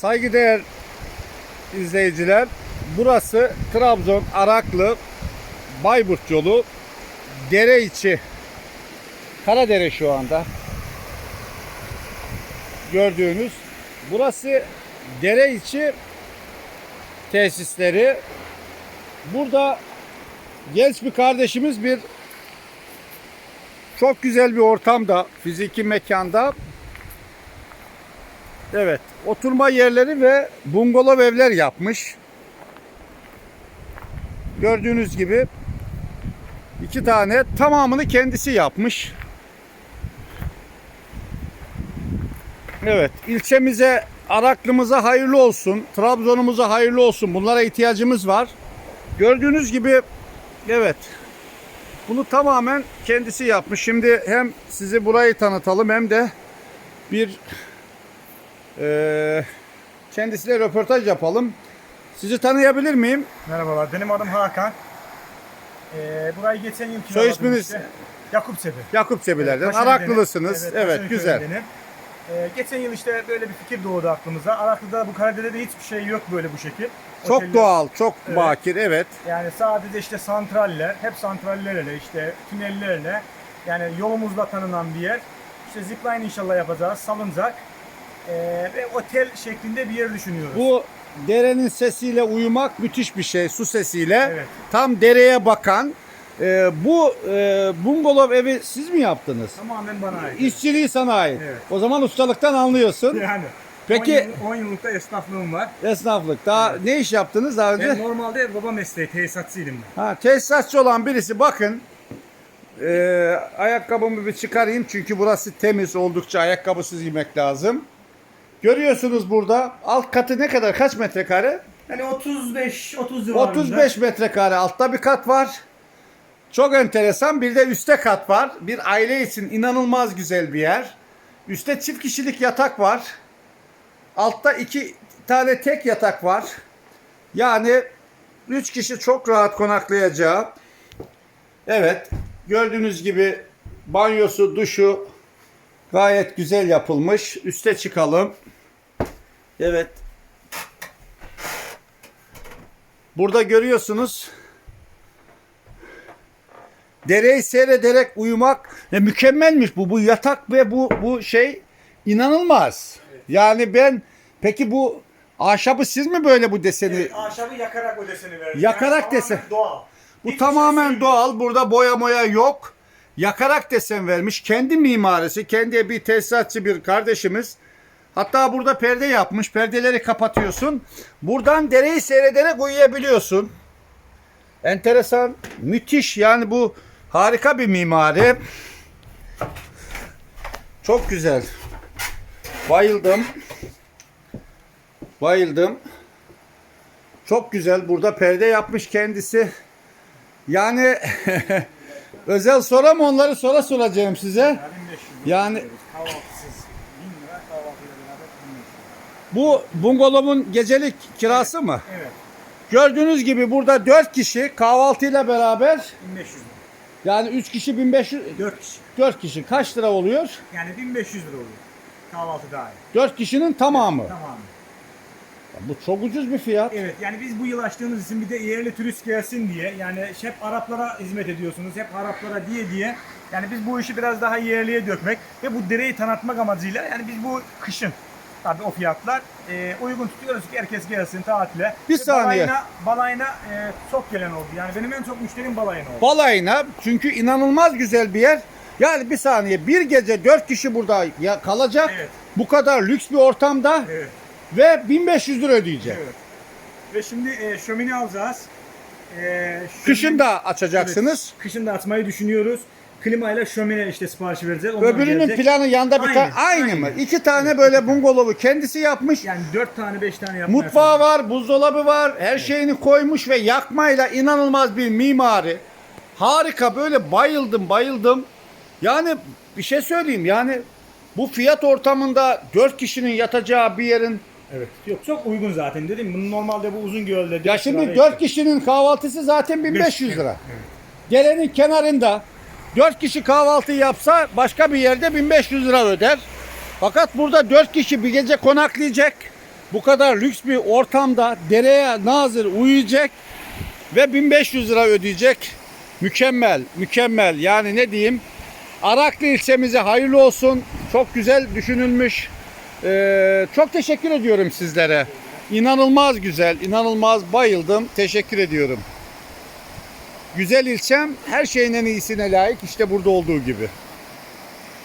Saygıdeğer izleyiciler, burası Trabzon Araklı Bayburt yolu. Dere içi Karadere şu anda. Gördüğünüz burası dere içi tesisleri. Burada genç bir kardeşimiz bir çok güzel bir ortamda fiziki mekanda Evet, oturma yerleri ve bungalov evler yapmış. Gördüğünüz gibi iki tane tamamını kendisi yapmış. Evet, ilçemize, Araklımıza hayırlı olsun, Trabzon'umuza hayırlı olsun. Bunlara ihtiyacımız var. Gördüğünüz gibi evet. Bunu tamamen kendisi yapmış. Şimdi hem sizi burayı tanıtalım hem de bir ee, kendisiyle röportaj yapalım. Sizi tanıyabilir miyim? Merhabalar, benim adım Hakan. Ee, burayı geçen yıl Soy kiraladım isminiz? işte. Yakup Sebi. Yakup Sebiler'den. Taşene'denim. Araklılısınız. Evet, Taşeneköy güzel. köyündenim. Ee, geçen yıl işte böyle bir fikir doğdu aklımıza. Araklı'da bu Karadere'de hiçbir şey yok böyle bu şekil. Çok Oteller- doğal, çok Evet. bakir. Evet. Yani sadece işte santraller, hep santrallerle işte tünellerle yani yolumuzla tanınan bir yer. İşte zipline inşallah yapacağız, salıncak ee, ve otel şeklinde bir yer düşünüyoruz. Bu derenin sesiyle uyumak müthiş bir şey. Su sesiyle. Evet. Tam dereye bakan. Ee, bu e, bungalov evi siz mi yaptınız? Tamamen bana ait. İşçiliği sana ait. Evet. O zaman ustalıktan anlıyorsun. Yani. Peki- 10, yıl, 10 yıllık da esnaflığım var. Esnaflık. Daha ne iş yaptınız daha önce? Ben normalde baba mesleği tesisatçıydım ben. Ha, tesisatçı olan birisi bakın. Ee, ayakkabımı bir çıkarayım çünkü burası temiz oldukça ayakkabısız yemek lazım. Görüyorsunuz burada alt katı ne kadar kaç metrekare? Yani 35 30 civarında. 35 metrekare altta bir kat var. Çok enteresan bir de üstte kat var. Bir aile için inanılmaz güzel bir yer. Üstte çift kişilik yatak var. Altta iki tane tek yatak var. Yani 3 kişi çok rahat konaklayacağı. Evet gördüğünüz gibi banyosu, duşu gayet güzel yapılmış. Üste çıkalım. Evet Burada görüyorsunuz dereyi seyrederek uyumak ne mükemmelmiş bu bu yatak ve bu bu şey inanılmaz. Yani ben peki bu ahşabı siz mi böyle bu deseni Evet, ahşabı yakarak o deseni verdik. Yakarak tamamen desen. Doğal. bu Hiçbir tamamen şey doğal. Burada boya moya yok. Yakarak desen vermiş. Kendi mimarisi, kendi bir tesisatçı bir kardeşimiz. Hatta burada perde yapmış. Perdeleri kapatıyorsun. Buradan dereyi seyrederek uyuyabiliyorsun. Enteresan, müthiş. Yani bu harika bir mimari. Çok güzel. Bayıldım. Bayıldım. Çok güzel. Burada perde yapmış kendisi. Yani özel soru mu onları sonra soracağım size. Yani 1500 Yani kahvaltısız 1000 lira kahvaltıyla beraber 1500. bu bungalovun gecelik kirası mı? Evet. Gördüğünüz gibi burada 4 kişi kahvaltıyla beraber 1500 lira. yani 3 kişi 1500 4 kişi. 4 kişi kaç lira oluyor? Yani 1500 lira oluyor. Kahvaltı dahil. 4 kişinin tamamı. Tamam. Bu çok ucuz bir fiyat. Evet yani biz bu yıl açtığımız için bir de yerli turist gelsin diye yani hep Araplara hizmet ediyorsunuz hep Araplara diye diye yani biz bu işi biraz daha yerliye dökmek ve bu dereyi tanıtmak amacıyla yani biz bu kışın tabii o fiyatlar e, uygun tutuyoruz ki herkes gelsin tatile. Bir Ve saniye. Balayına, balayına e, çok gelen oldu yani benim en çok müşterim balayına oldu. Balayına çünkü inanılmaz güzel bir yer. Yani bir saniye bir gece 4 kişi burada ya kalacak. Evet. Bu kadar lüks bir ortamda Evet. Ve 1500 lira ödeyecek. evet. Ve şimdi e, şömine alacağız. E, şömine- Kışın da açacaksınız. Evet, kışın da açmayı düşünüyoruz. Klimayla şömine işte siparişi vereceğiz. Öbürünün gelecek. planı yanda bir tane aynı, aynı. mı? İki tane böyle bungalovu kendisi yapmış. Yani 4 tane 5 tane yapmaya Mutfağı var, buzdolabı var, her şeyini koymuş ve yakmayla inanılmaz bir mimari. Harika böyle bayıldım bayıldım. Yani bir şey söyleyeyim yani bu fiyat ortamında 4 kişinin yatacağı bir yerin Evet. Yok çok uygun zaten dedim. Bunun normalde bu uzun gölde. ya şimdi 4 kişinin kahvaltısı zaten 1500 lira. Derenin kenarında 4 kişi kahvaltı yapsa başka bir yerde 1500 lira öder. Fakat burada 4 kişi bir gece konaklayacak. bu kadar lüks bir ortamda dereye nazır uyuyacak ve 1500 lira ödeyecek. Mükemmel, mükemmel. Yani ne diyeyim? Araklı ilçemize hayırlı olsun. Çok güzel düşünülmüş. Ee, çok teşekkür ediyorum sizlere. İnanılmaz güzel, inanılmaz bayıldım. Teşekkür ediyorum. Güzel ilçem her şeyin en iyisine layık. İşte burada olduğu gibi.